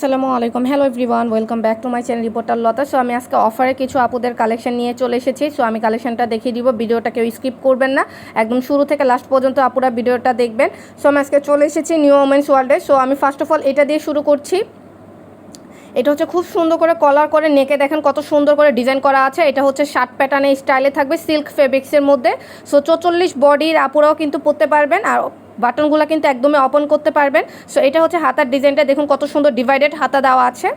আসসালামু আলাইকুম। Hello everyone welcome back to my channel reporter Lata so আমি আজকে অফারে কিছু আপুদের কালেকশন নিয়ে চলে এসেছি। সো আমি কালেকশনটা দেখিয়ে দিব, ভিডিওটা কেউ স্কিপ করবেন না। একদম শুরু থেকে লাস্ট পর্যন্ত আপুরা ভিডিওটা দেখবেন। সো আমি আজকে চলে এসেছি নিউ ওমেন্স ওয়ার্ল্ডে সো আমি ফার্স্ট অফ অল এটা দিয়ে শুরু করছি। এটা হচ্ছে খুব সুন্দর করে কলার করে নেকে দেখেন কত সুন্দর করে ডিজাইন করা আছে। এটা হচ্ছে শার্ট প্যাটার্নের স্টাইলে থাকবে সিল্ক ফেব্রিক্সের মধ্যে। সো চৌচল্লিশ বডির আপুরাও কিন্তু পরতে পারবেন। আর বাটনগুলো কিন্তু একদমই ওপেন করতে পারবেন। সো এটা হচ্ছে হাতার ডিজাইনটা। দেখুন কত সুন্দর ডিভাইডেড হাতা দেওয়া আছে।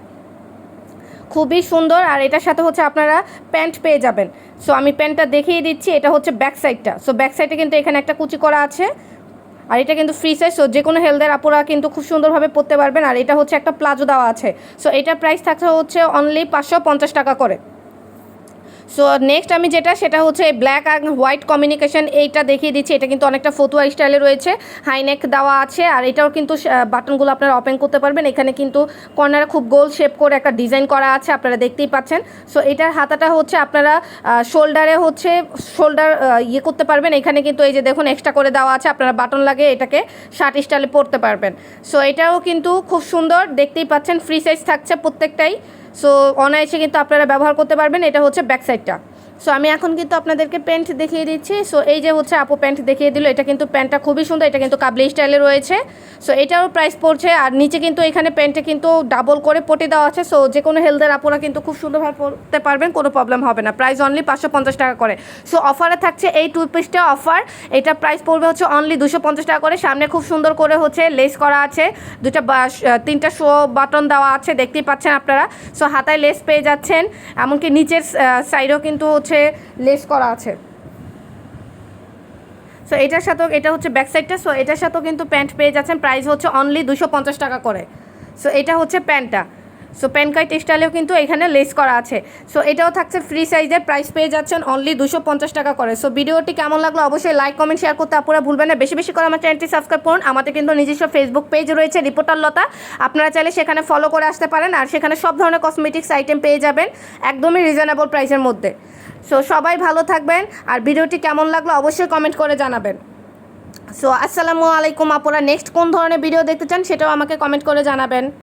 খুবই সুন্দর। আর এটার সাথে হচ্ছে আপনারা প্যান্ট পেয়ে যাবেন। সো আমি প্যান্টটা দেখিয়ে দিচ্ছি। এটা হচ্ছে ব্যাক সাইডটা সো ব্যাক সাইডে কিন্তু এখানে একটা কুচি করা আছে। আর এটা কিন্তু ফ্রি সাইজ সো যে কোনো হেলথের আপুরা কিন্তু খুব সুন্দরভাবে পরতে পারবেন। আর এটা হচ্ছে একটা প্লাজো দেওয়া আছে। সো এটার প্রাইস থাকছে হচ্ছে অনলি পাঁচশো পঞ্চাশ টাকা করে। সো নেক্সট আমি যেটা, সেটা হচ্ছে ব্ল্যাক আর হোয়াইট কমিউনিকেশন এইটা দেখিয়ে দিচ্ছি। এটা কিন্তু অনেকটা ফতুয়া স্টাইলে রয়েছে। হাইনেক দেওয়া আছে, আর এটাও কিন্তু বাটনগুলো আপনারা ওপেন করতে পারবেন। এখানে কিন্তু কর্নারে খুব গোল শেপ করে একটা ডিজাইন করা আছে, আপনারা দেখতেই পাচ্ছেন। সো এটার হাতাটা হচ্ছে আপনারা শোল্ডারে হচ্ছে শোল্ডার ইয়ে করতে পারবেন। এখানে কিন্তু এই যে দেখুন এক্সট্রা করে দেওয়া আছে। আপনারা বাটন লাগে এটাকে শার্ট স্টাইলে পরতে পারবেন। সো এটাও কিন্তু খুব সুন্দর। দেখতেই পাচ্ছেন ফ্রি সাইজ থাকছে প্রত্যেকটাই। সো অনায়াসে কিন্তু আপনারা ব্যবহার করতে পারবেন। এটা হচ্ছে ব্যাক সাইডটা সো আমি এখন কিন্তু আপনাদেরকে প্যান্ট দেখিয়ে দিচ্ছি। সো এই যে হচ্ছে আপু প্যান্ট দেখিয়ে দিল, এটা কিন্তু প্যান্টটা খুবই সুন্দর, এটা কিন্তু কাবলি স্টাইলে রয়েছে। সো এটারও প্রাইস পড়ছে, আর নিচে কিন্তু এখানে প্যান্টে কিন্তু ডাবল করে পটে দেওয়া আছে। সো যে কোনো হেলথের আপুরা কিন্তু খুব সুন্দরভাবে পরতে পারবেন, কোনো প্রবলেম হবে না। প্রাইস অনলি পাঁচশো পঞ্চাশ টাকা করে। সো অফারে থাকছে এই টু পিসটা অফার এটা প্রাইস পড়বে হচ্ছে অনলি দুশো পঞ্চাশ টাকা করে। সামনে খুব সুন্দর করে হচ্ছে লেস করা আছে। দুটা তিনটা শো বাটন দেওয়া আছে, দেখতেই পাচ্ছেন আপনারা। সো হাতায় লেস পেয়ে যাচ্ছেন। এমনকি নিচের সাইডেও কিন্তু হচ্ছে লেস করা আছে। সো এটার সাথেও, এটা হচ্ছে ব্যাক সাইডটা সো এটার সাথেও কিন্তু প্যান্ট পেয়ে যাচ্ছেন। প্রাইস হচ্ছে অনলি দুশো পঞ্চাশ টাকা করে। সো এটা হচ্ছে প্যান্টটা সো প্যান কাইট স্টাইলেও কিন্তু এখানে লেস করা আছে। সো এটাও থাকছে ফ্রি সাইজের প্রাইস পেয়ে যাচ্ছেন অনলি দুশো পঞ্চাশ টাকা করে। সো ভিডিওটি কেমন লাগল অবশ্যই লাইক কমেন্ট শেয়ার করতে আপনারা ভুলবেন না। বেশি বেশি করে আমার চ্যানেলটি সাবস্ক্রাইব করুন। আমাদের কিন্তু নিজস্ব ফেসবুক পেজ রয়েছে রিপোর্টার লতা আপনারা চাইলে সেখানে ফলো করে আসতে পারেন আর সেখানে সব ধরনের কসমেটিক্স আইটেম পেয়ে যাবেন একদমই রিজনেবল প্রাইসের মধ্যে। সো সবাই ভালো থাকবেন আর ভিডিওটি কেমন লাগল অবশ্যই কমেন্ট করে জানাবেন। সো আসসালামু আলাইকুম। আপনারা নেক্সট কোন ধরনের ভিডিও দেখতে চান সেটাও আমাকে কমেন্ট করে জানাবেন।